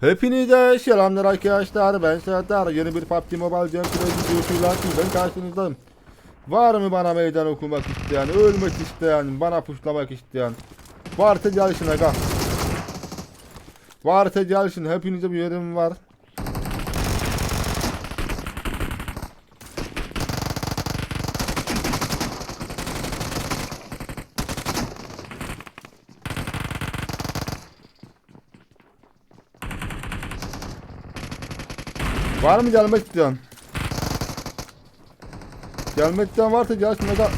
Hepinize selamlar arkadaşlar. Ben Serdar. Yeni bir PUBG Mobile Gameplay videosuyla ben karşınızdayım. Var mı bana meydan okumak isteyen, ölmek isteyen, bana puşlamak isteyen? Varsa gelsin aga. Varsa gelsin. Hepinize bir yerim var. Var mı gelmek isteyen? Gelmek isteyen varsa gelsin aga.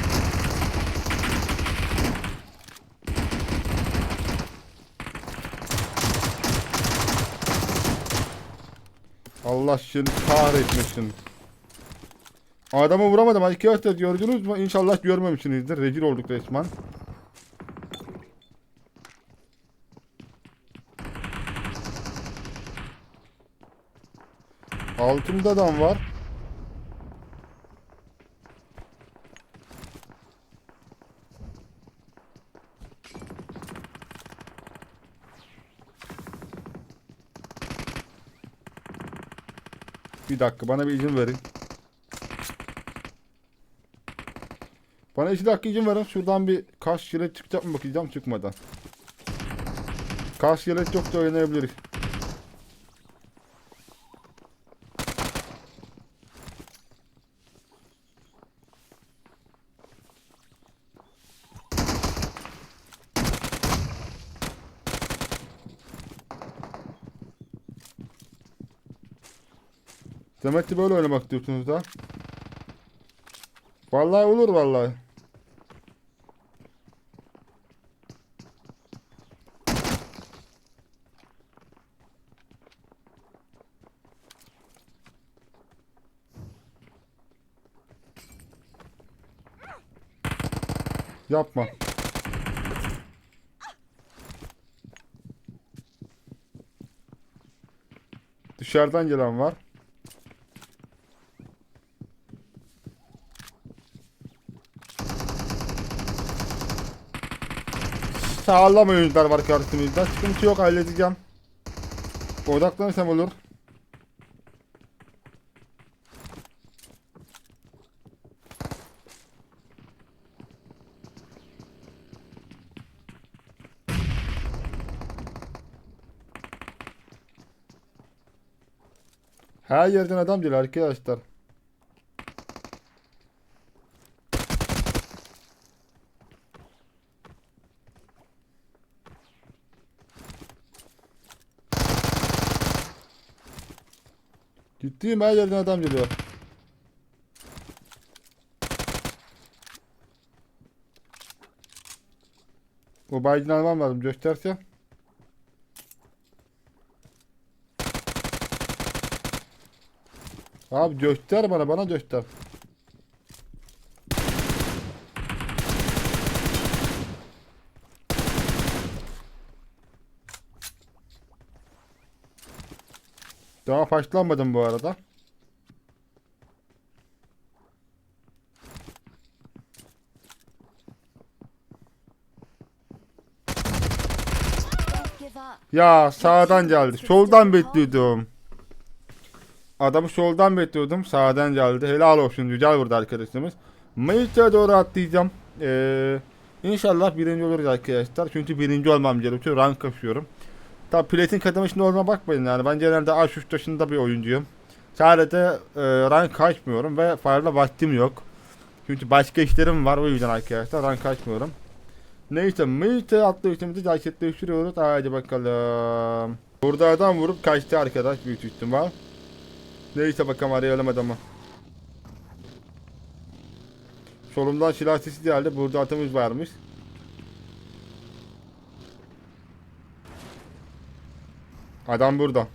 Allah seni kahretmesin. Adamı vuramadım arkadaşlar gördünüz mü? İnşallah görmemişsinizdir. Rezil olduk resmen. Altımda adam var. Bir dakika bana bir izin verin. Bana iki dakika izin verin. Şuradan bir kaş şiret çıkacak mı bakacağım çıkmadan. Kaş şiret yok da oynayabiliriz. Demek ki böyle oynamak diyorsunuz da. Vallahi olur vallahi. Yapma. Dışarıdan gelen var. Sağlam oyuncular var karşımızda. Sıkıntı yok halledeceğim. Odaklanırsam olur. Her yerden adam geliyor arkadaşlar. Ciddiyim her yerden adam geliyor. O Biden almam lazım gösterse. Abi göster bana bana göster. Daha başlamadım bu arada. Ya sağdan geldi. Soldan bekliyordum. Adamı soldan bekliyordum. Sağdan geldi. Helal olsun. Güzel vurdu arkadaşımız. Mayıs'a doğru atlayacağım. Ee, inşallah birinci oluruz arkadaşlar. Çünkü birinci olmam gerekiyor. Rank kasıyorum. Tabi platin kademişinde olma bakmayın yani. Ben genelde A3 yaşında bir oyuncuyum. Sadece e, rank kaçmıyorum ve fazla vaktim yok. Çünkü başka işlerim var o yüzden arkadaşlar rank kaçmıyorum. Neyse Mayıs'a atlayışımızı gerçekleştiriyoruz. Hadi bakalım. Burada adam vurup kaçtı arkadaş büyük ihtimal. Neyse bakalım arayalım adamı. Solumdan silah sesi geldi. Burada atımız varmış. Adam burada.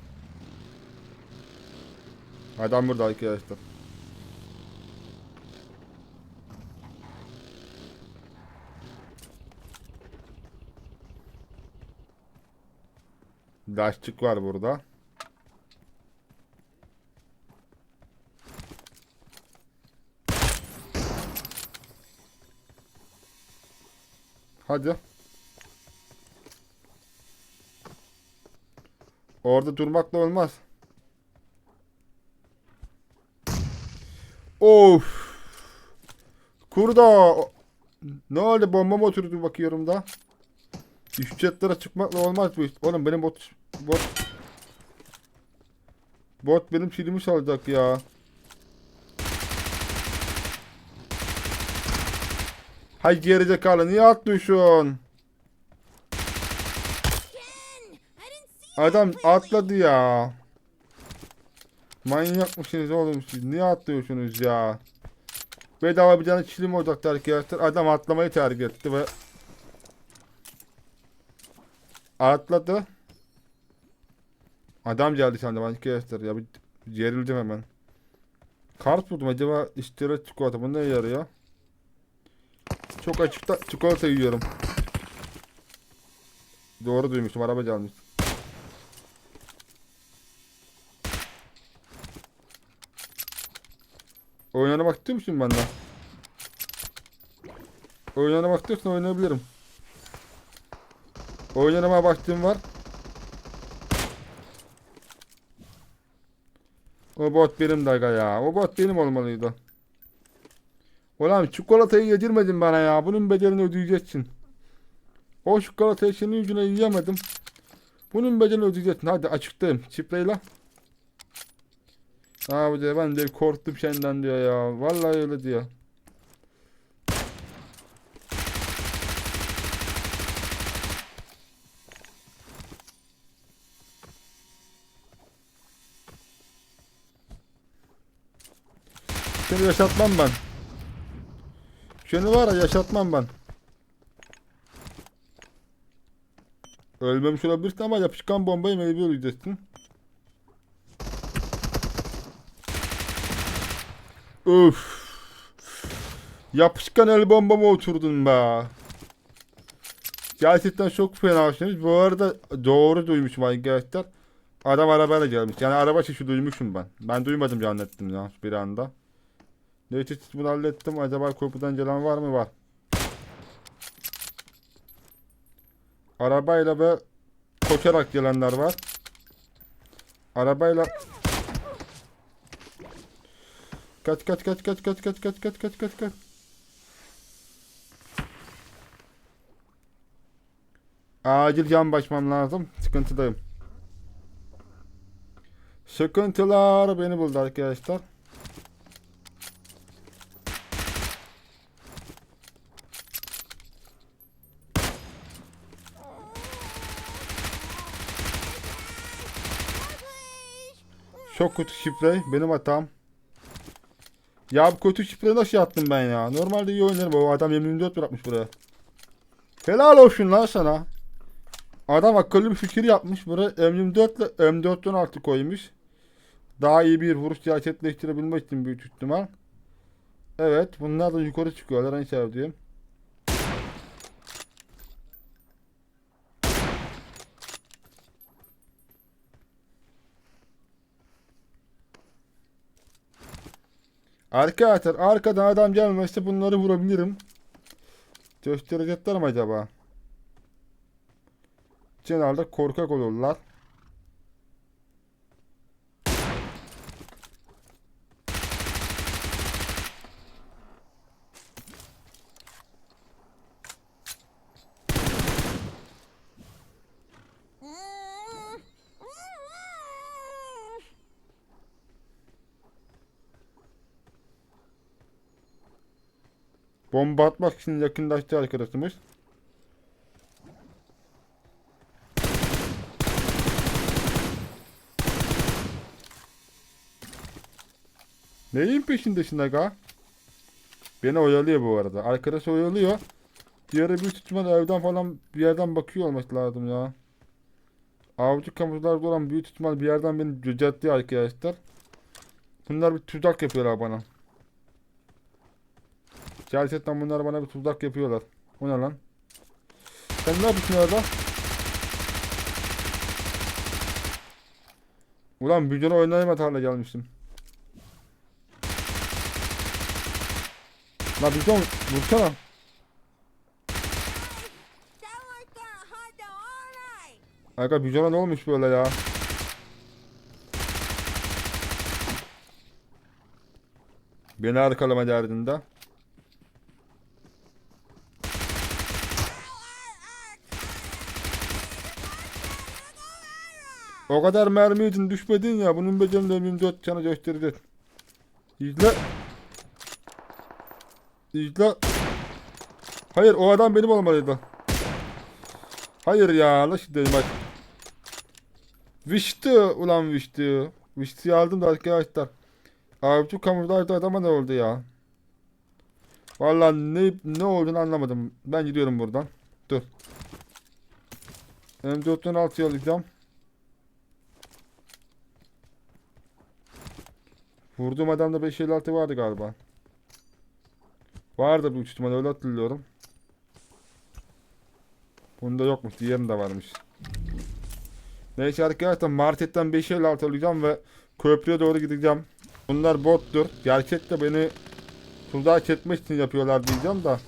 Adam burada arkadaşlar. Lastik var burada. Hadi. Orada durmakla olmaz. Of. Kurda. Ne oldu bomba mı oturdu bakıyorum da. Çatılara çıkmakla olmaz bu iş. Oğlum benim bot bot bot benim kilimi çalacak ya. Hay gerizekalı niye atlıyorsun? Adam atladı ya. Manyak mısınız oğlum siz? Niye atlıyorsunuz ya? Bedava bir tane çilim olacaktı arkadaşlar. Adam atlamayı tercih etti ve atladı. Adam geldi sandım arkadaşlar ya bir gerildim hemen. Kart buldum acaba istirahat çikolata bu ne yarıyor? Çok açıkta çikolata yiyorum. Doğru duymuşum araba gelmiş. Oynamak istiyor musun benden? Oynamak istiyorsan oynayabilirim. Oynanama baktığım var. O bot benim daga ya. O bot benim olmalıydı. Ulan çikolatayı yedirmedin bana ya. Bunun bedelini ödeyeceksin. O çikolatayı senin yüzüne yiyemedim. Bunun bedelini ödeyeceksin. Hadi açıktayım. Çipreyle. Abi de ben de korktum senden diyor ya. Vallahi öyle diyor. Seni yaşatmam ben. Seni var ya yaşatmam ben. Ölmemiş olabilirsin ama yapışkan bombayı meyve öleceksin. Öf. Yapışkan el bombama oturdun be. Gerçekten çok fenasınız. Bu arada doğru duymuşum arkadaşlar. Adam arabayla gelmiş. Yani araba sesi duymuşum ben. Ben duymadım zannettim ya bir anda. Neyse bunu hallettim. Acaba korkudan gelen var mı? Var. Arabayla ve koşarak gelenler var. Arabayla Kaç kaç kaç kaç kaç kaç kaç kaç kaç kaç kaç. Acil can başmam lazım. Sıkıntıdayım. Sıkıntılar beni buldu arkadaşlar. Çok kötü şifre. Benim hatam. Ya bu kötü şifreyi nasıl yaptım ben ya? Normalde iyi oynarım. O adam 24 bırakmış buraya. Helal olsun lan sana. Adam akıllı bir fikir yapmış. Buraya M24 ile M4'ten artı koymuş. Daha iyi bir vuruş gerçekleştirebilmek için büyük ihtimal. Evet. Bunlar da yukarı çıkıyorlar en sevdiğim. Arkadaşlar arkadan adam gelmezse bunları vurabilirim. Gösterecekler mi acaba? Genelde korkak olurlar. Bomba atmak için yakınlaştı arkadaşımız. Neyin peşindesin aga? Beni oyalıyor bu arada. Arkadaş oyalıyor. Diğeri büyük ihtimal evden falan bir yerden bakıyor olması lazım ya. Avcı kamuflajda olan büyük ihtimal bir yerden beni cücetliyor arkadaşlar. Bunlar bir tuzak yapıyorlar bana. Gerçekten bunlar bana bir tuzak yapıyorlar. O ne lan? Sen ne yapıyorsun orada? Ulan bücüne oynayamaz hale gelmiştim. La bücüne vursana. Aga bücüne ne olmuş böyle ya? Beni arkalama derdinde. O kadar mermi yedin düşmedin ya. Bunun becerinde 24 canı gösterecek. İzle. İzle. Hayır o adam benim olmalıydı. Hayır ya nasıl dedim bak. Vişti ulan vişti. Vişti'yi aldım da arkadaşlar. Avcı kamuflajda adama ne oldu ya? Vallahi ne ne olduğunu anlamadım. Ben gidiyorum buradan. Dur. M4'ten 6'yı alacağım. Vurduğum adamda 556 vardı galiba. Vardı büyük ihtimalle öyle hatırlıyorum. Bunda yokmuş. Diğerinde varmış. Neyse arkadaşlar marketten 556 alacağım ve köprüye doğru gideceğim. Bunlar bottur. Gerçekte beni tuzağa çekmek için yapıyorlar diyeceğim da.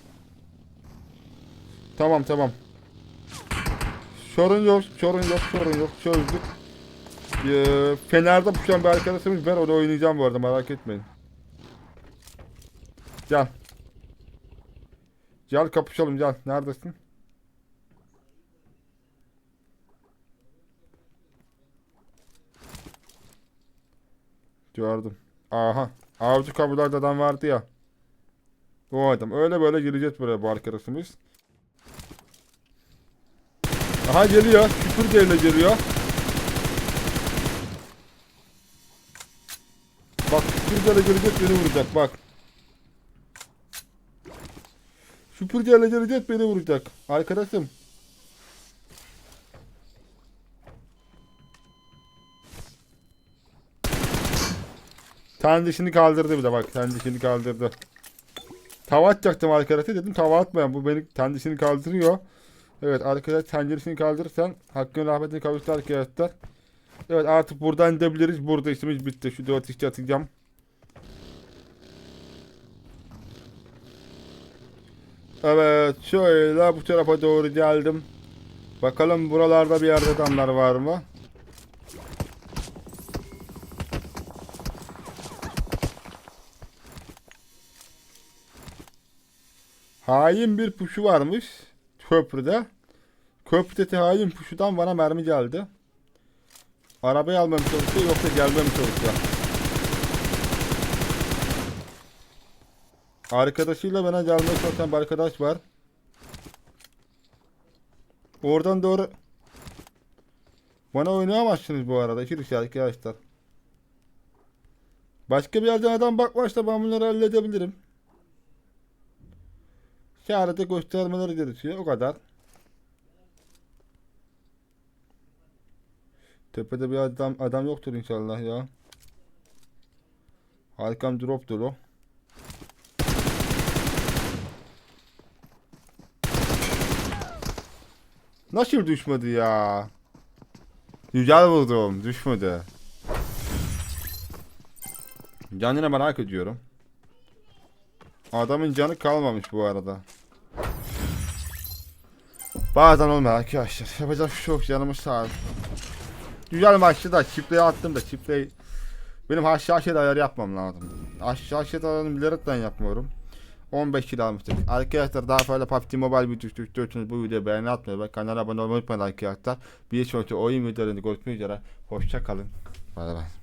Tamam tamam. Sorun yok, sorun yok, sorun yok. Çözdük. Ee, Fener'de puşan bir arkadaşımız ben onu oynayacağım bu arada merak etmeyin. Gel. Gel kapışalım gel. Neredesin? Gördüm. Aha. Avcı kapılarda adam vardı ya. O adam. Öyle böyle gireceğiz buraya bu arkadaşımız. Aha geliyor. Süpürgeyle geliyor. Bak süpürgeyle gelecek beni vuracak bak. Süpürgeyle gelecek beni vuracak. Arkadaşım. Sen dişini kaldırdı bir de bak. Sen dişini kaldırdı. Tava atacaktım arkadaşa dedim tava atmayan bu beni kendisini kaldırıyor. Evet arkadaş tenceresini kaldırırsan hakkın rahmetine kavuştu arkadaşlar. Evet artık buradan gidebiliriz. Burada işimiz bitti. Şu dört işçi atacağım. Evet şöyle bu tarafa doğru geldim. Bakalım buralarda bir yerde adamlar var mı? Hain bir puşu varmış köprüde. Köprüdeki hain puşudan bana mermi geldi. Arabayı almam çalışıyor yoksa gelmem çalışıyor. Arkadaşıyla bana gelmeye çalışan bir arkadaş var. Oradan doğru bana oynayamazsınız bu arada. İki kişi arkadaşlar. Başka bir yerden adam bakmazsa ben bunları halledebilirim. Şehirde göstermeleri gerekiyor. O kadar. Tepede bir adam adam yoktur inşallah ya. Arkam drop dolu. Nasıl düşmedi ya? Güzel vurdum. Düşmedi. Canını merak ediyorum. Adamın canı kalmamış bu arada. Bazen olmuyor arkadaşlar. Yapacak bir şey yok canımız sağ olsun. Güzel maçtı da çiftliğe attım da çiftliğe benim haşhaşet ayarı yapmam lazım. Haşhaşet ayarını bilerekten yapmıyorum. 15 kilo almıştık. Arkadaşlar daha fazla PUBG Mobile videosu istiyorsanız bu videoyu beğeni atmayı ve kanala abone olmayı unutmayın arkadaşlar. Bir sonraki oyun videolarında görüşmek üzere. Hoşça kalın. Bay bay.